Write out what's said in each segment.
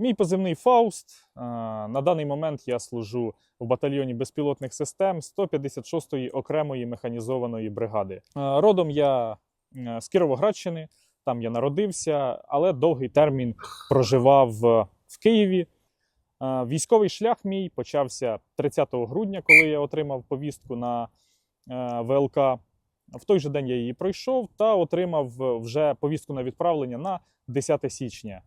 Мій позивний Фауст. На даний момент я служу в батальйоні безпілотних систем 156-ї окремої механізованої бригади. Родом я з Кіровоградщини, там я народився, але довгий термін проживав е, в Києві. Військовий шлях мій почався 30 грудня, коли я отримав повістку на е, ВЛК. В той же день я її пройшов та отримав е, вже повістку на відправлення на 10 січня.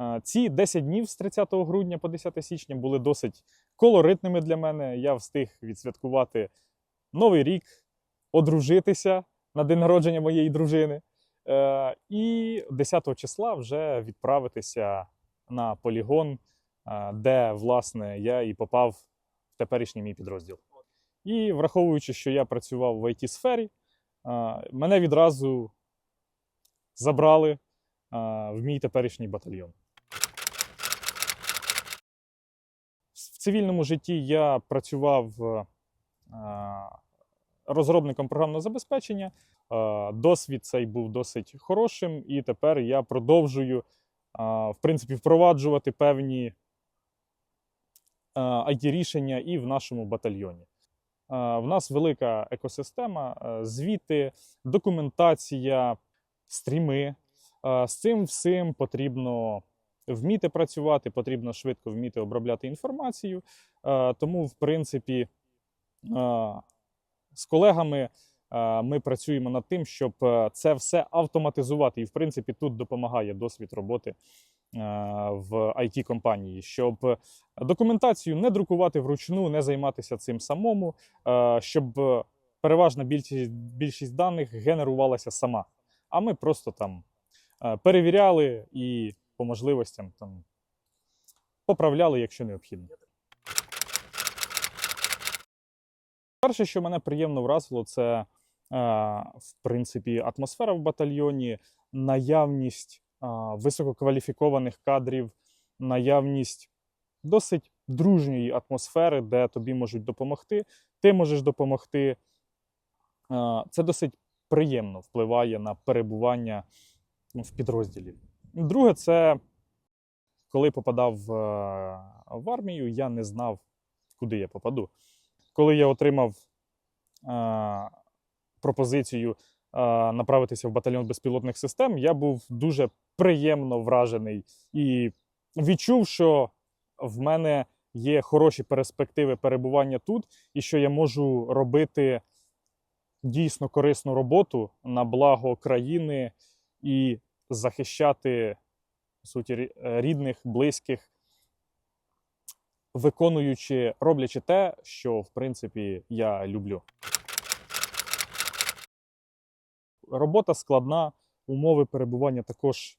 Е, Ці 10 днів з 30 грудня по 10 січня були досить колоритними для мене. Я встиг відсвяткувати Новий рік, одружитися на день народження моєї дружини. Е, І 10 числа вже відправитися на полігон, е, де, власне, я і попав в теперішній мій підрозділ. І враховуючи, що я працював в it сфері е, мене відразу забрали в мій теперішній батальйон. В цивільному житті я працював е, розробником програмного забезпечення. Е, Досвід цей був досить хорошим, і тепер я продовжую е, в принципі впроваджувати певні it рішення і в нашому батальйоні. Е, В нас велика екосистема, е, звіти, документація, стріми. Е, З цим всім потрібно вміти працювати, потрібно швидко вміти обробляти інформацію. Е, Тому, в принципі, е, з колегами е, ми працюємо над тим, щоб це все автоматизувати. І, в принципі, тут допомагає досвід роботи в it компанії щоб документацію не друкувати вручну, не займатися цим самому, щоб переважна більшість, більшість даних генерувалася сама. А ми просто там перевіряли і по можливостям там поправляли, якщо необхідно. Перше, що мене приємно вразило, це е, в принципі атмосфера в батальйоні, наявність е, висококваліфікованих кадрів, наявність досить дружньої атмосфери, де тобі можуть допомогти, ти можеш допомогти. Е, Це досить приємно впливає на перебування в підрозділі. Друге, це коли попадав в, е, в армію, я не знав, куди я попаду. Коли я отримав е, пропозицію е, направитися в батальйон безпілотних систем, я був дуже приємно вражений і відчув, що в мене є хороші перспективи перебування тут, і що я можу робити дійсно корисну роботу на благо країни і захищати по суті, е, рідних, близьких, виконуючи, роблячи те, що в принципі я люблю. Робота складна, умови перебування також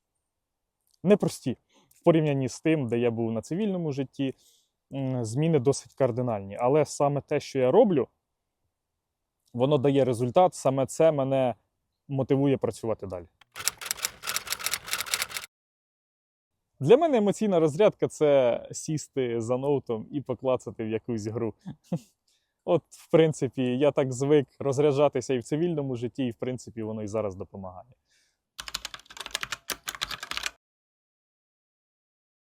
непрості в порівнянні з тим, де я був на цивільному житті. Зміни досить кардинальні. Але саме те, що я роблю, воно дає результат. Саме це мене мотивує працювати далі. Для мене емоційна розрядка це сісти за ноутом і поклацати в якусь гру. От, в принципі, я так звик розряджатися і в цивільному житті, і в принципі воно і зараз допомагає.